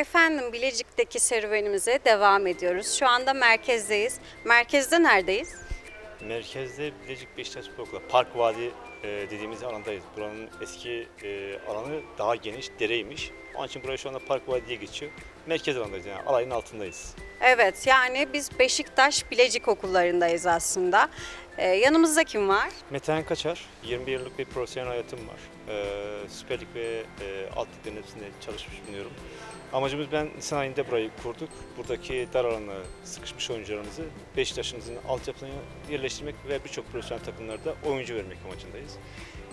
Efendim Bilecik'teki serüvenimize devam ediyoruz. Şu anda merkezdeyiz. Merkezde neredeyiz? Merkezde Bilecik Beşiktaş Blok'la Park Vadi e, dediğimiz alandayız. Buranın eski e, alanı daha geniş, dereymiş. Onun için buraya şu anda Park Vadi diye geçiyor. Merkez alandayız yani alayın altındayız. Evet yani biz Beşiktaş Bilecik okullarındayız aslında. Ee, yanımızda kim var? Metehan Kaçar, 21 yıllık bir profesyonel hayatım var. E, Süper ve e, alt liglerin hepsinde çalışmış bulunuyorum. Amacımız ben Nisan ayında burayı kurduk. Buradaki dar alana sıkışmış oyuncularımızı Beşiktaş'ımızın altyapısına yerleştirmek ve birçok profesyonel takımlarda oyuncu vermek amacındayız.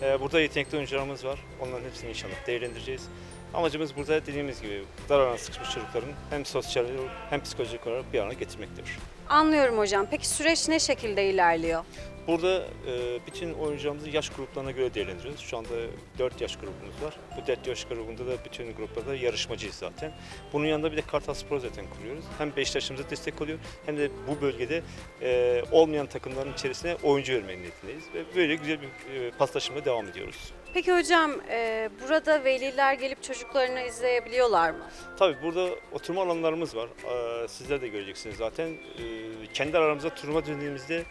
Ee, Burada yetenekli oyuncularımız var. Onların hepsini inşallah değerlendireceğiz. Amacımız burada dediğimiz gibi dar alana sıkışmış çocukların hem sosyal hem psikolojik olarak bir araya getirmektir. Anlıyorum hocam. Peki süreç ne şekilde ilerliyor? Burada e, bütün oyuncularımızı yaş gruplarına göre değerlendiriyoruz. Şu anda 4 yaş grubumuz var. Bu 4 yaş grubunda da bütün gruplarda yarışmacıyız zaten. Bunun yanında bir de Kartal Spor zaten kuruyoruz. Hem Beşiktaş'ımıza destek oluyor hem de bu bölgede e, olmayan takımların içerisine oyuncu verme niyetindeyiz. Ve böyle güzel bir e, paslaşımla devam ediyoruz. Peki hocam e, burada veliler gelip çocuklarını izleyebiliyorlar mı? Tabii burada oturma alanlarımız var. Ee, Sizler de göreceksiniz zaten. Ee, Kendi aramızda turnuva döndüğümüzde e,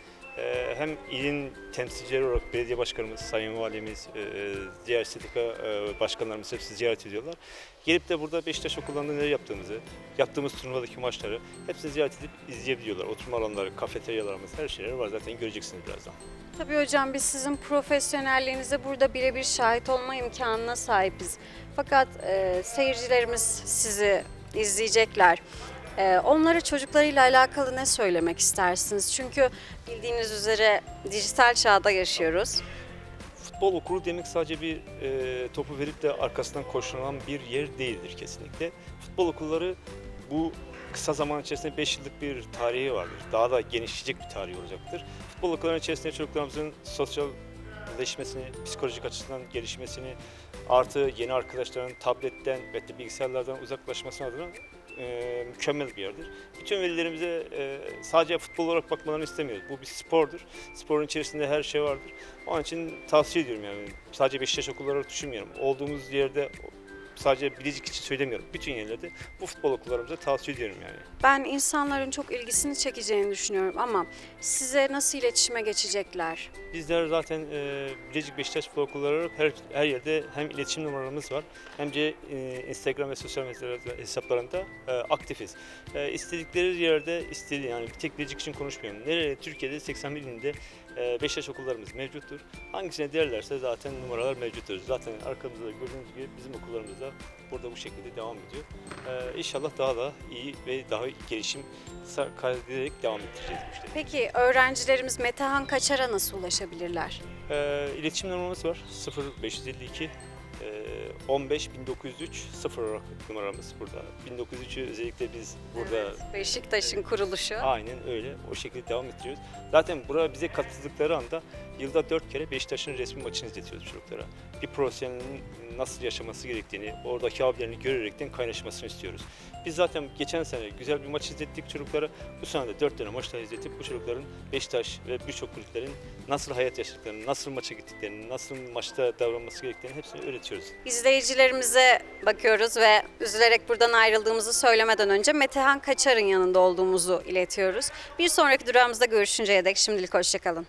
hem ilin temsilcileri olarak belediye başkanımız, sayın valimiz, e, diğer sendika e, başkanlarımız hepsi ziyaret ediyorlar. Gelip de burada Beşiktaş okullarında neler yaptığımızı, yaptığımız turnuvadaki maçları hepsini ziyaret edip izleyebiliyorlar. Oturma alanları, kafeteryalarımız, her şeyler var zaten göreceksiniz birazdan. Tabii hocam biz sizin profesyonelliğinize burada birebir şahit olma imkanına sahibiz. Fakat e, seyircilerimiz sizi izleyecekler. E, onlara çocuklarıyla alakalı ne söylemek istersiniz? Çünkü bildiğiniz üzere dijital çağda yaşıyoruz. Futbol okulu demek sadece bir e, topu verip de arkasından koşulan bir yer değildir kesinlikle. Futbol okulları bu kısa zaman içerisinde 5 yıllık bir tarihi vardır. Daha da genişleyecek bir tarihi olacaktır. Futbol okullarının içerisinde çocuklarımızın sosyalleşmesini, psikolojik açıdan gelişmesini, artı yeni arkadaşların tabletten ve bilgisayarlardan uzaklaşması adına e, mükemmel bir yerdir. Bütün velilerimize e, sadece futbol olarak bakmalarını istemiyoruz. Bu bir spordur. Sporun içerisinde her şey vardır. Onun için tavsiye ediyorum yani. Sadece Beşiktaş okulları olarak düşünmüyorum. Olduğumuz yerde sadece Bilecik için söylemiyorum. Bütün yerlerde bu futbol okullarımıza tavsiye ediyorum yani. Ben insanların çok ilgisini çekeceğini düşünüyorum ama size nasıl iletişime geçecekler? Bizler zaten e, Bilecik Beşiktaş Futbol Okulları her, her yerde hem iletişim numaralarımız var hem de e, Instagram ve sosyal medya hesaplarında e, aktifiz. E, istedikleri yerde istediği yani bir tek Bilecik için konuşmuyorum. Nereye Türkiye'de 81 ilinde e, Beşiktaş okullarımız mevcuttur. Hangisine derlerse zaten numaralar mevcuttur. Zaten arkamızda gördüğünüz gibi bizim okullarımız da burada bu şekilde devam ediyor. E, inşallah daha da iyi ve daha gelişim kaydederek devam ettireceğiz bu işleri. Peki öğrencilerimiz Metehan Kaçar'a nasıl ulaşabilirler? E, iletişim numaramız var 0552 e, 15 1903 0 olarak numaramız burada. 1903'ü özellikle biz burada Beşiktaş'ın kuruluşu. aynen öyle o şekilde devam ettiriyoruz. Zaten buraya bize katıldıkları anda yılda 4 kere Beşiktaş'ın resmi maçını izletiyoruz çocuklara. Bir profesyonelin nasıl yaşaması gerektiğini, oradaki abilerini görerekten kaynaşmasını istiyoruz. Biz zaten geçen sene güzel bir maç izlettik çocuklara. Bu sene de 4 tane maç daha izletip bu çocukların Beşiktaş ve birçok kulüplerin nasıl hayat yaşadıklarını, nasıl maça gittiklerini, nasıl maçta davranması gerektiğini hepsini öğretiyoruz. İzleyicilerimize bakıyoruz ve üzülerek buradan ayrıldığımızı söylemeden önce Metehan Kaçar'ın yanında olduğumuzu iletiyoruz. Bir sonraki durağımızda görüşünceye dek şimdilik hoşçakalın.